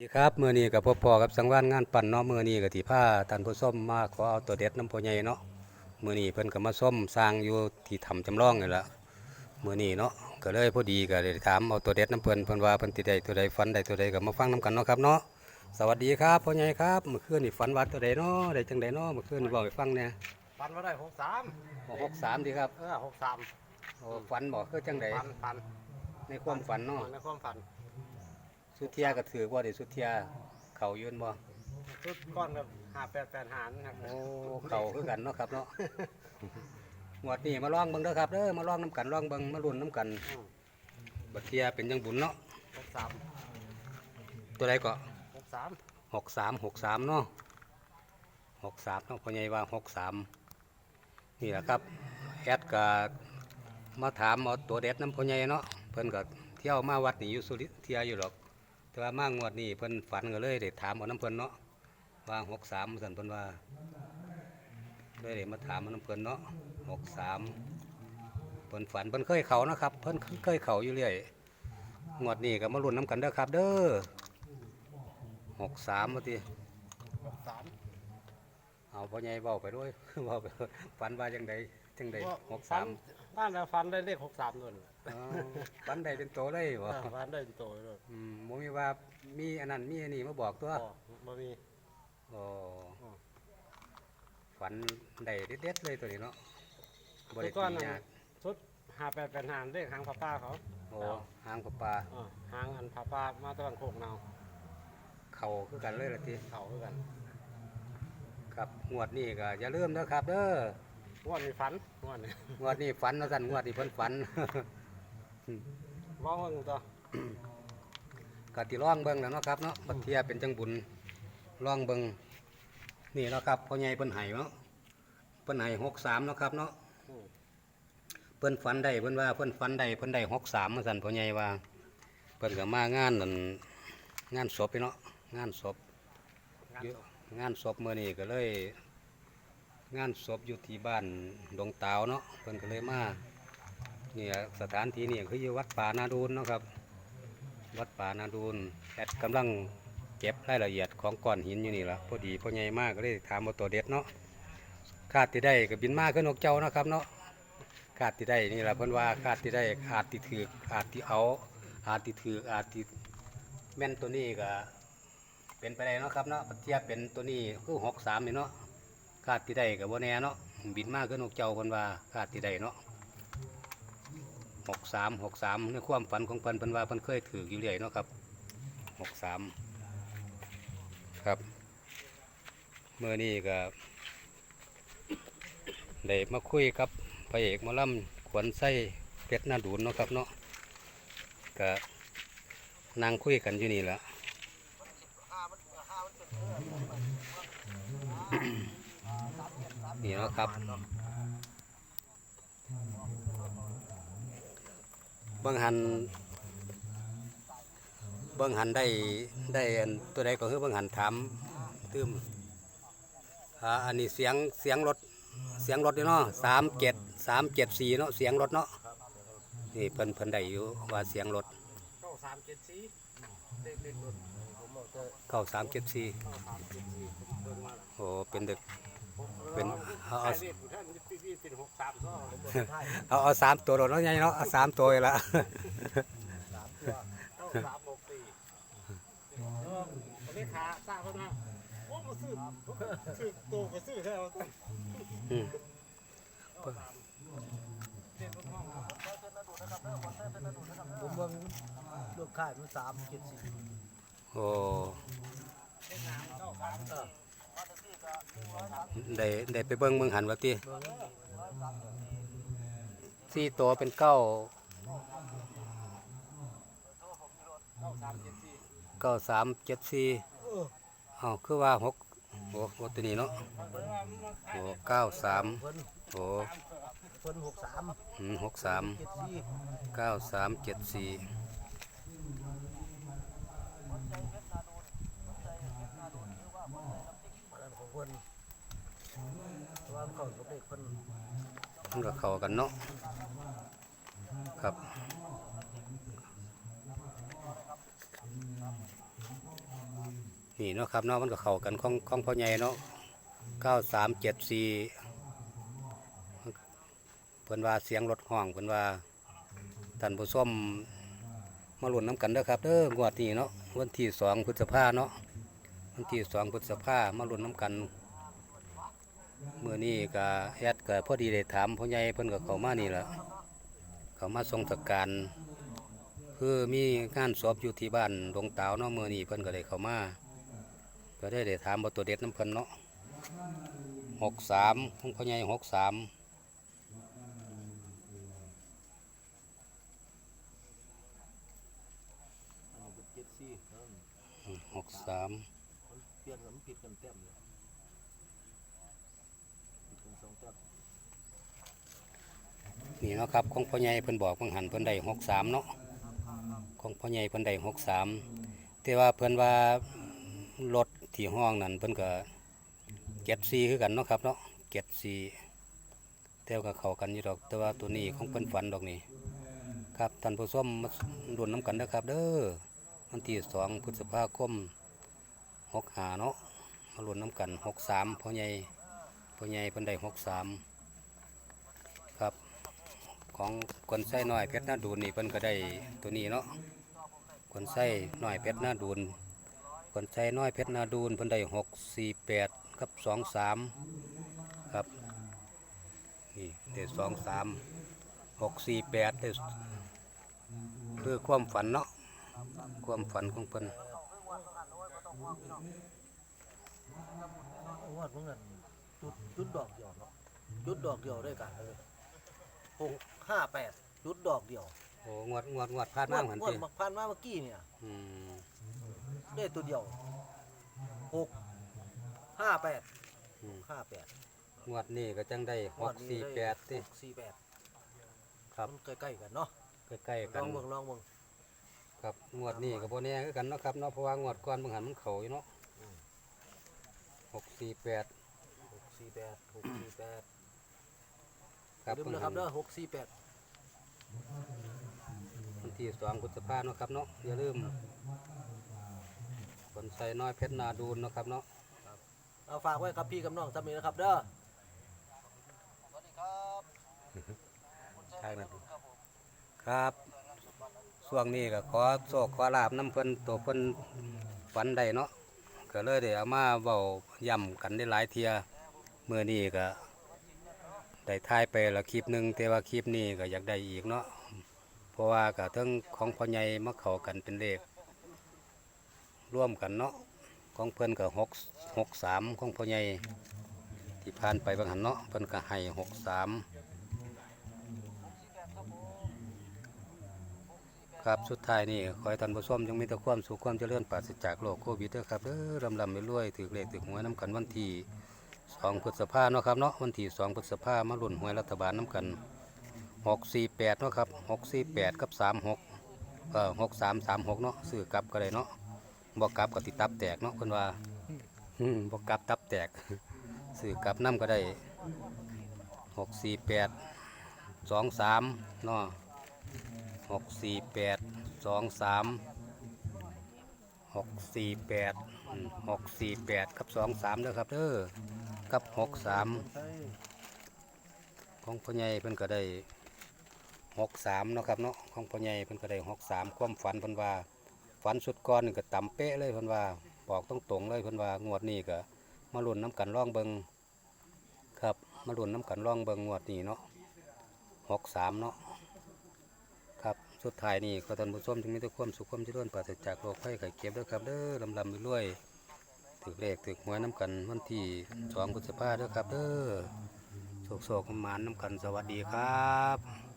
สวัสดีครับมื้อนี้กับพ่อพ่อกับสังวานงานปั่นเนาะมื้อนี้ก็ที่พาท่านผู้ชมมาขอเอาตัวเด็ดน้ำพ่อใหญ่เนาะมื้อนี้เพิ่นก็มาส้มสร้างอยู่ที่ถ้ำจำลองนี่ล่ะมื้อนี้เนาะก็เลยพอดีก็เลยถามเอาตัวเด็ดน้ำเพิ่นเพิ่นว่าเพิ่นสิได้ตัวใดฝันได้ตัวใดก็มาฟังนํกันเนาะครับเนาะสวัสดีครับพ่อใหญ่ครับเมื่อคืนนี่ฝันว่าตัวใดเนาะได้จังไดเนาะเมื่อคืนนี่เว้าให้ฟังแหน่ฟันมาได้หกสามหกสามดีครับเออหกสามโอ้ฝันบ่คือจังไดฟันฟันในความฝันเนาะในความฝัน สุเทียก็ถือบ่ได้สุเทียเขายืนบ่ชุดก้อนกับหาแปดแปดหารนะครับโอ้เขาคือกันเนาะครับเนาะหมวดนี่มาลองเบิ่งเด้อครับเด้อมาลองน้ำกันลองเบิ่งมาลุ้นน้ำกันอืมบัดเทียเป็นจังบุญเนาะหกสามตัวใดก็หกสามหกสามหกสามเนาะหกสามเนาะพ่อใหญ่ว่าหกสามนี่แหละครับแอดก็มาถามเอาตัวเด็ดน้ำพ่อใหญ่เนาะเพิ่นก็เที่ยวมาวัดนี่อยู่สุริเที่ยวอยู่หรอก แต่ว่ามางวดนี่เพิ่นฝันก็เลยได้ถามเอาน้ำเพิ่นเนาะว่าหกสามสันเพิ่นว่าเลยได้มาถามเอาน้ำเพิ่นเนาะหกสามเพิ่นฝันเพิ่นเคยเขานะครับ เพิ่นเคยเขาอยู่เรื่อยงวดนี้ก็มาลุ้นน้ำกันเด้อครับ เด้อหกสามมาทีหกสามเอาพ่อใหญ่เบาไปด้วยเบาไปด้วยฝันว่าจังใดจังใดหกสาม บ้านเราฟันได้เลขหกสามด้วยอ๋อฝันใดเป็นโตได้บ่ฟันได้เป็นโตด้วยอืมบ่มีว่ามีอันนั้นมีอันนี้มาบอกตัวอ๋อบ่มี โอ้อ๋อ ฝันได้เด็ดๆเลยตัวนี้เนาะบชุริดก้อนตีนั้นยากชุดหาแปดแปดหารเลขหางผ้าป้าเขาโอ้หางปลาปลาอ๋อหางอันผ้าป้ามาตะวันโคกเนาเข่าคือกันเลยละที เขาคือกัน ครับงวดนี้ก็อย่าลืมนะครับเด้อ งวดนี้ฝันงวดนี้งวดนี้ฝันว่าสั่นงวดนี้เพิ่นฝันร้องเบิ่งตัวก็ที่ร่องเบิ่งแล้วเนาะครับเนาะบัดเทียเป็นจังบุญร่องเบิ่งนี่เนาะครับพ่อใหญ่เพิ่นให้เนาะเพิ่นให้63เนาะครับเนาะอืมเพิ่นฝันได้เพิ่นว่าเพิ่นฝันได้เพิ่นได้63ว่าซั่นพ่อใหญ่ว่า เพิ่นก็มางานนั่นงานศพพี่เนาะงานศพงานอยู่ศพงานศพมื้อนี้ก็เลย งานศพอยู่ที่บ้านดงตาวเนาะเพิ่นก็เลยมาเนี่ยสถานที่นี่คืออยู่วัดป่านาดูนเนาะครับ วัดป่านาดูนแอดกำลังเก็บรายละเอียดของก้อนหินอยู่นี่ละพอดีพ่อใหญ่มากก็เลยถามว่าตัวเด็ดเนาะคาดที่ได้ก็บินมาขึ้นนกเจ้านะครับเนาะคาดที่ได้นี่แหละเพิ่นว่าคาดที่ได้อาจที่ถืออาจที่เอา อาจที่ถืออาจที่แม่นตัวนี้ก็เป็นไปได้เนาะครับเนาะเทียบเป็นตัวนี้คือหกสามนี่เนาะ คาดที่ได้กับว่าแน่เนาะบินมากขึ้นนกเจ้าคนว่าคาดที่ได้เนาะหกสามหกสามในความฝันของเพิ่นเพิ่นว่าเพิ่นเคยถืออยู่เรื่อยเนาะครับหกสามครับเมื่อนี้ก็ได้มาคุยกับพระเอกมอลำขวัญไส้เพชรนาดูนเนาะครับเนาะก็นั่งคุยกันอยู่นี่แหละ นี่เนาะครับเบื้องหันเบื้องหันได้ได้อันตัวใดก็คือเบื้องหันถามตืมอ่าอันนี้เสียงเสียงรถเสียงรถเนาะสามเจ็ดสามเจ็ดสี่เนาะเสียงรถเนาะนี่เพิ่นเพิ่นได้อยู่ว่าเสียงรถเก้าสามเจ็ดสี่เด็กเด็กรถผมบอกจะเก้าสามเจ็ดสี่โอ้เป็นเด็กเป็น เอาเอาเอาเลขของท่านพี่พี่เป็นหกสามซ้อผมบอกใช่เอาเอาสามตัวรถเนาะไงเนาะเอาสามตัวเลยละสามตัวเก้าสามหกสี่เออเลขาทราบเขานะโอ้มาซื้อซื้อตัวก็ซื้อแค่เอาอืมผมเบิ่งลูกค้ายมันสามเจ็ดสี่โอ้ ได้ได้ไปเบิ้งเมืองหันวะตีสี่ตัวเป็นเก้าเก้าสามเจ็ดสี่อ้าวคือว่าหกโอ้โหตัวนี้เนาะโอ้เก้าสามเพิ่นโอ้เพิ่นหกสามอืมหกสามเจ็ดสี่เก้าสามเจ็ดสี่ อันนั้นของเพิ่นแต่ว่าเขา กับเด็กเพิ่นมันก็เข้ากันเนาะครับนี่เนาะครับเนาะมันก็เข้ากันของของพ่อใหญ่เนาะเก้าสามเจ็ดสี่เพิ่นว่าเสียงรถห้องเพิ่นว่าท่านผู้ชมมาหลุนน้ำกันเด้อครับเด้องวดนี้เนาะวันที่สองพฤษภาเนาะวันที่สองพฤษภามาหลุนน้ำกัน มื่อนี้ก็แอดก็พอดีได้ถามพ่อใหญ่เพิ่นก็เข้ามานี่แหละเข้ามาทรงสการคือมีงานศพอยู่ที่บ้านดงตาวเนาะเมื่อนี้เพิ่นก็ได้เข้ามาก็ได้ได้ถามว่ตัวเด็ดน้ำเพิ่นเนาะหกสามของพ่อใหญ่หกสามหกสามเปลี่ยนกันมันผิดกันแต้มเลย นี่เนาะครับของพ่อใหญ่เพิ่นบอกเพิ่นหันเพิ่นได้หกสามเนาะของพ่อใหญ่เพิ่นได้หกสามแต่ว่าเพิ่นว่ารถที่ห้องนั่นเพิ่นก็เก็ดซีคือกันเนาะครับเนาะเก็ดซีแต่ว่าก็เขากันอยู่ดอก แต่ว่าตัวนี้ของเพิ่นฝันดอกนี่ครับท่านผู้ชมมาดุนน้ำกันเด้อครับ เด้อวันที่สองพฤษภาคมหกหาเนาะมาลุ้นน้ำกันหกสามพ่อใหญ่ พ่อใหญ่เพิ่นได้หกสามครับ ของคนไส้น้อยเพชรหน้าดูนนี่เพิ่นก็ได้ตัวนี้เนาะคนไส้น้อยเพชรหน้าดูนคนไส้น้อยเพชรหน้าดูนเพิ่นได้หกสี่แปดกับสองสามครับนี่ได้สองสามหกสี่แปดได้คือความฝันเนาะความฝันของเพิ่นเอาว่ามึงนั่น จุดจุดดอกเดียวเนาะจุดดอกเดียวได้กันเลยหกห้าแปดจุดดอกเดียวโอ้งวดงวดงวดพลาดมากเหมือนงวที่ดผ่านมาเมื่อกี้เนี่ยอืมได้ตัวเดียวหกห้าแปดอืมห้าแปดงวดนี้ก็จังได้หกสี่แปดติหกสี่แปดครับมันใกล้ๆกันเนาะใกล้ๆลกัอนงเบิ่งลองเบิ่งครับงวดนี้กับโบแน่คือกันเนาะครับเนาะเพราะว่างวดก่อนบางหันมันเข่าอยู่เนาะหกสี่แปดหก สี่แปดหกสี่แปดครับลืมบางนะคหัรับนเด้อหกสี่แปดวันที่สองพฤษภาเนาะครับเนาะอย่าลืมคนใส่น้อยเพชรนาดูนเนาะครับเนาะเอาฝากไว้กับพี่กับน้องสามีนะครับเด้อใช่ไหมครับช่วงนี้ก็ขอโศกขอลาบน้ำเพิ่นตัวเพิ่นฝันได้เนาะก็เลยได้เอามาเบาย่ำกันได้หลายเทีย เมื่อนี้ก็ได้ทายไปละคลิปหนึ่งแต่ว่าคลิปนี้ก็อยากได้อีกเนาะเพราะว่าก็ทั้งของพ่อใหญ่มาเข้ากันเป็นเลข ร่วมกันเนาะของเพิ่อนก็หกหกสามของพ่อใหญ่ที่ผ่านไปบางหันเนาะเพิ่นก็ให้หกสามครับสุดท้ายนี่ขอให้ท่านผู้ชมจงมีแต่ความสุขความเจริญปราศจากโรคโควิดเด้อครับเด้อลำลำไปรวยถือเลขถือหวยน้ำกันวันที่ สองพฤษภาเนาะครับเนาะวันที่สองพฤษภามาลุ่นหวยรัฐบาลน้ำกันหกสี่แปดเนาะครับหกสี่แปดกับสามหกเอ่อหกสามสามหกเนาะซื้อกลับก็ได้เนาะบอกกลับก็ติดตับแตกเนาะคนว่าบอกกลับตับแตกซื้อกลับน้ำก็ได้หกสี่แปดสองสามเนาะหกสี่แปดสองสามหกสี่แปดหกสี่แปดกับสองสามเด้อครับเด้อ กับหกสามของพ่อใหญ่เพิ่นก็ได้หกสามเนาะครับเนาะของพ่อใหญ่เพิ่นก็ได้หกสามความฝันเพิ่นว่าฝันสุดก้อนก็ต่ำเป๊ะเลยเพิ่นว่าบอกต้องตรงเลยเพิ่นว่างวดนี้ก็มาลุ้นน้ำกันร่องเบิงครับ มาลุ้นน้ำกันร่องเบิงงวดนี้เนาะหกสามเนาะครับสุดท้ายนี่ขอท่านผู้ชมจึงมีแต่ความสุขความเจริญปราศจากโรคภัยไข้เจ็บด้วยครับเด้อลำลำไปรวย ถึกเลขถึกหวยน้ำกันวันที่สองพฤษภาเด้อครับเด้อโศกโศกประมาณน้ำกันสวัสดีครับ